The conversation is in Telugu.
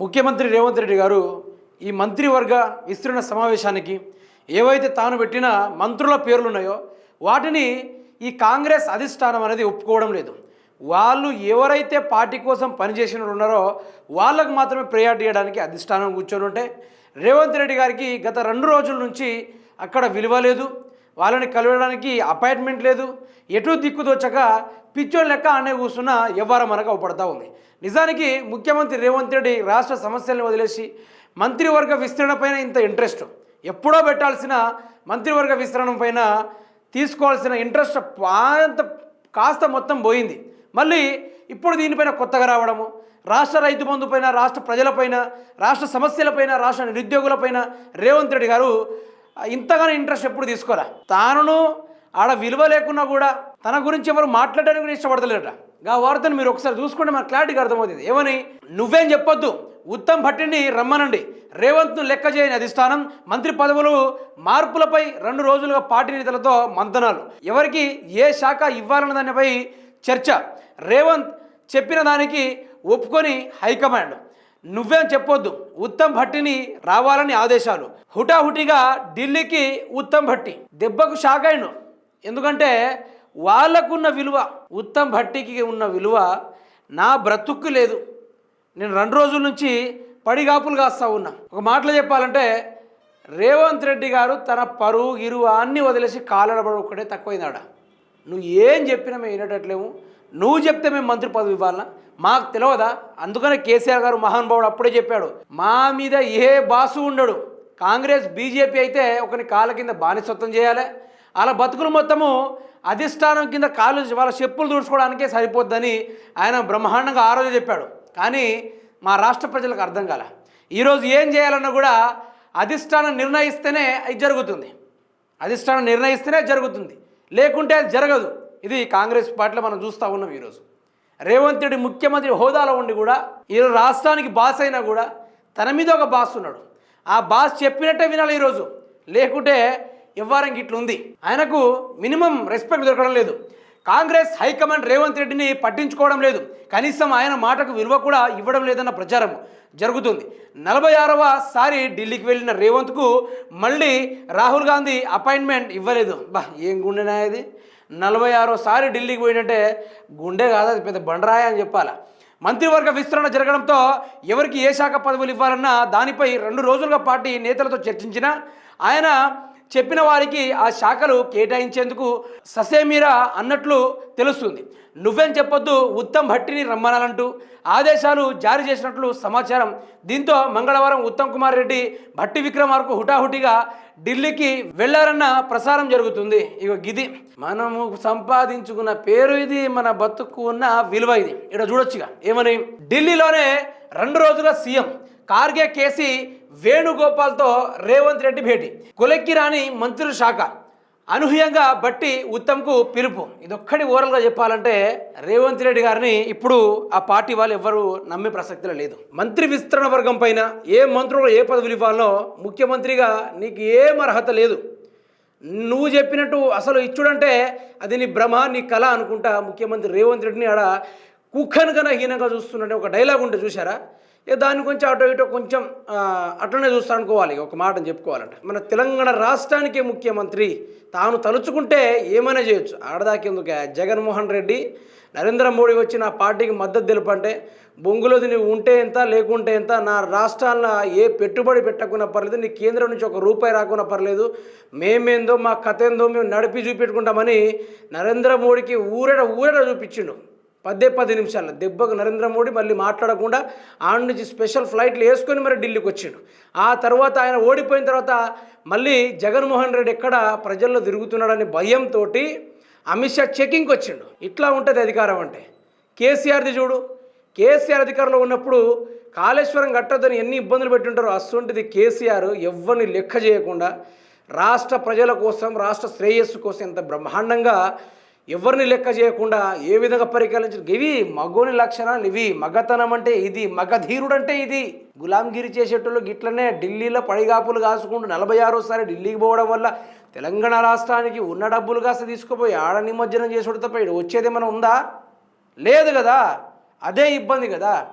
ముఖ్యమంత్రి రేవంత్ రెడ్డి గారు ఈ మంత్రివర్గ విస్తరణ సమావేశానికి ఏవైతే తాను పెట్టిన మంత్రుల పేర్లు ఉన్నాయో వాటిని ఈ కాంగ్రెస్ అధిష్టానం అనేది ఒప్పుకోవడం లేదు. వాళ్ళు ఎవరైతే పార్టీ కోసం పనిచేసిన ఉన్నారో వాళ్ళకు మాత్రమే ప్రయారిటీ ఇవ్వడానికి అధిష్టానం కూర్చొని ఉంటే రేవంత్ రెడ్డి గారికి గత రెండు రోజుల నుంచి అక్కడ విలువ లేదు. వాళ్ళని కలవడానికి అపాయింట్మెంట్ లేదు. ఎటు దిక్కుదోచక పిచ్చోళ్ళ లెక్క అనే కూర్చున్న వ్యవహారం మనకు అవపడతా ఉంది. నిజానికి ముఖ్యమంత్రి రేవంత్ రెడ్డి రాష్ట్ర సమస్యలను వదిలేసి మంత్రివర్గ విస్తరణ పైన ఇంత ఇంట్రెస్ట్. ఎప్పుడో పెట్టాల్సిన మంత్రివర్గ విస్తరణ పైన తీసుకోవాల్సిన ఇంట్రెస్ట్ అంత కాస్త మొత్తం పోయింది. మళ్ళీ ఇప్పుడు దీనిపైన కొత్తగా రావడము రాష్ట్ర రైతు బంధు పైన రాష్ట్ర ప్రజలపైన రాష్ట్ర సమస్యలపైన రాష్ట్ర నిరుద్యోగులపైన రేవంత్ రెడ్డి గారు ఇంతగానో ఇంట్రెస్ట్ ఎప్పుడు తీసుకోరా తానును ఆడ విలువ లేకున్నా కూడా తన గురించి ఎవరు మాట్లాడడానికి కూడా ఇష్టపడతలేరట. ఆ వార్తను మీరు ఒకసారి చూసుకుంటే మనకు క్లారిటీగా అర్థమవుతుంది. ఏమని? నువ్వేం చెప్పొద్దు. ఉత్తమ్ భట్టిని రమ్మనండి. రేవంత్ను లెక్క చేయని అధిష్టానం మంత్రి పదవులు మార్పులపై రెండు రోజులుగా పార్టీ నేతలతో మంతనాలు ఎవరికి ఏ శాఖ ఇవ్వాలన్న దానిపై చర్చ. రేవంత్ చెప్పిన దానికి ఒప్పుకొని హైకమాండ్. నువ్వేం చెప్పొద్దు. ఉత్తమ్ భట్టిని రావాలని ఆదేశాలు. హుటాహుటిగా ఢిల్లీకి ఉత్తమ్ భట్టి. దెబ్బకు షాక్ అయ్యాను ఎందుకంటే వాళ్ళకున్న విలువ ఉత్తమ్ భట్టికి ఉన్న విలువ నా బ్రతుక్కు లేదు. నేను రెండు రోజుల నుంచి పడిగాపులు కాస్తా ఉన్నా. ఒక మాటలో చెప్పాలంటే రేవంత్ రెడ్డి గారు తన పరువు గిరువు అన్నీ వదిలేసి కాలడబడి ఒక్కడే తక్కువైందాడ? నువ్వు ఏం చెప్పినా మేము వినేటట్లేము. నువ్వు చెప్తే మేము మంత్రి పదవి ఇవ్వాలనా మాకు తెలియదా అందుకనే కేసీఆర్ గారు మహానుభావుడు అప్పుడే చెప్పాడు మా మీద ఏ బాసు ఉండడు. కాంగ్రెస్ బీజేపీ అయితే ఒకని కాళ్ళ కింద బానిసత్వం చేయాలి. అలా బతుకులు మొత్తము అధిష్టానం కింద కాలు వాళ్ళ చెప్పులు దూడ్చుకోవడానికే సరిపోద్దని ఆయన బ్రహ్మాండంగా ఆ రోజు చెప్పాడు. కానీ మా రాష్ట్ర ప్రజలకు అర్థం కాల. ఈరోజు ఏం చేయాలన్నా కూడా అధిష్టానం నిర్ణయిస్తేనే ఇది జరుగుతుంది. అధిష్టానం నిర్ణయిస్తేనే జరుగుతుంది. లేకుంటే అది జరగదు. ఇది కాంగ్రెస్ పార్టీలో మనం చూస్తూ ఉన్నాం ఈరోజు. రేవంత్ రెడ్డి ముఖ్యమంత్రి హోదాలో ఉండి కూడా ఈరోజు రాష్ట్రానికి బాస్ అయినా కూడా తన మీద ఒక బాస్ ఉన్నాడు. ఆ బాస్ చెప్పినట్టే వినాలి ఈరోజు. లేకుంటే ఇవ్వారం ఇట్లా ఉంది ఆయనకు మినిమం రెస్పెక్ట్ దొరకడం లేదు. కాంగ్రెస్ హైకమాండ్ రేవంత్ రెడ్డిని పట్టించుకోవడం లేదు. కనీసం ఆయన మాటకు విలువ కూడా ఇవ్వడం లేదన్న ప్రచారం జరుగుతుంది. నలభై ఆరవ సారి ఢిల్లీకి వెళ్ళిన రేవంత్కు మళ్ళీ రాహుల్ గాంధీ అపాయింట్మెంట్ ఇవ్వలేదు. బా ఏం గుండెనా ఇది? నలభై ఆరో సారి ఢిల్లీకి పోయినట్టే గుండె కాదు అది పెద్ద బండరాయ అని చెప్పాలా. మంత్రివర్గ విస్తరణ జరగడంతో ఎవరికి ఏ శాఖ పదవులు ఇవ్వాలన్నా దానిపై రెండు రోజులుగా పార్టీ నేతలతో చర్చించిన ఆయన చెప్పిన వారికి ఆ శాఖలు కేటాయించేందుకు ససేమీరా అన్నట్లు తెలుస్తుంది. నువ్వేం చెప్పొద్దు ఉత్తమ్ భట్టిని రమ్మనాలంటూ ఆదేశాలు జారీ చేసినట్లు సమాచారం. దీంతో మంగళవారం ఉత్తమ్ కుమార్ రెడ్డి భట్టి విక్రమార్కు హుటాహుటిగా ఢిల్లీకి వెళ్ళారన్న ప్రసారం జరుగుతుంది. ఇక గిది. మనము సంపాదించుకున్న పేరు ఇది మన బతుకు ఉన్న విలువ ఇది. ఇక్కడ చూడొచ్చుగా. ఏమని? ఢిల్లీలోనే రెండు రోజుల సీఎం కార్గే కేసి వేణుగోపాల్తో రేవంత్ రెడ్డి భేటీ. కొలెక్కి రాని మంత్రుల శాఖ. అనూహ్యంగా బట్టి ఉత్తమ్కు పిలుపు. ఇదొక్కటి ఓరల్గా చెప్పాలంటే రేవంత్ రెడ్డి గారిని ఇప్పుడు ఆ పార్టీ వాళ్ళు ఎవ్వరూ నమ్మే ప్రసక్తిలో లేదు. మంత్రి విస్తరణ వర్గం పైన ఏ మంత్రులు ఏ పదవులు ఇవ్వాలో ముఖ్యమంత్రిగా నీకు ఏం అర్హత లేదు. నువ్వు చెప్పినట్టు అసలు ఇచ్చుడంటే అది నీ భ్రమ నీ కళ అనుకుంటా ముఖ్యమంత్రి రేవంత్ రెడ్డిని ఆడ కుక్కను కన్నా హీనంగా చూస్తున్నట్టు ఒక డైలాగ్ ఉంటే చూసారా ఇక దాన్ని కొంచెం అటో ఇటో కొంచెం అటునే అట్లనే చూస్తా అనుకోవాలి ఒక మాటను చెప్పుకోవాలంటే. మన తెలంగాణ రాష్ట్రానికి ముఖ్యమంత్రి తాను తలుచుకుంటే ఏమైనా చేయొచ్చు. ఆడదాకెందుకు జగన్మోహన్ రెడ్డి నరేంద్ర మోడీ వచ్చి నా పార్టీకి మద్దతు తెలుపంటే బొంగులోది నువ్వు ఉంటే ఎంత లేకుంటే ఎంత నా రాష్ట్రాల్లో ఏ పెట్టుబడి పెట్టకున్నా పర్లేదు నీ కేంద్రం నుంచి ఒక రూపాయి రాకున్నా పర్లేదు మేమేందో మా కథ ఏందో మేము నడిపి చూపెట్టుకుంటామని నరేంద్ర మోడీకి ఊరట ఊరట చూపించిండు. పదే పది నిమిషాలు దెబ్బకు నరేంద్ర మోడీ మళ్ళీ మాట్లాడకుండా ఆడ నుంచి స్పెషల్ ఫ్లైట్లు వేసుకొని మరి ఢిల్లీకి వచ్చిండు. ఆ తర్వాత ఆయన ఓడిపోయిన తర్వాత మళ్ళీ జగన్మోహన్ రెడ్డి ఎక్కడ ప్రజల్లో తిరుగుతున్నాడని భయంతో అమిత్ షా చెకింగ్కి వచ్చిండు. ఇట్లా ఉంటుంది అధికారం అంటే. కేసీఆర్ది చూడు. కేసీఆర్ అధికారంలో ఉన్నప్పుడు కాళేశ్వరం కట్టొద్దని ఎన్ని ఇబ్బందులు పెట్టుంటారో అసొంటిది కేసీఆర్ ఎవరిని లెక్క చేయకుండా రాష్ట్ర ప్రజల కోసం రాష్ట్ర శ్రేయస్సు కోసం ఎంత బ్రహ్మాండంగా ఎవరిని లెక్క చేయకుండా ఏ విధంగా పరిపాలించారు ఇవి మగోని లక్షణాలు ఇవి. మగతనం అంటే ఇది. మగధీరుడు అంటే ఇది. గులాంగిరి చేసేటోళ్ళు గిట్లనే ఢిల్లీలో పడిగాపులు కాసుకుంటూ నలభై ఆరోసారి ఢిల్లీకి పోవడం వల్ల తెలంగాణ రాష్ట్రానికి ఉన్న డబ్బులు కాస్త తీసుకుపోయి ఆడ నిమజ్జనం చేసుడు తప్ప ఈడ వచ్చేది ఏమైనా ఉందా? లేదు కదా. అదే ఇబ్బంది కదా.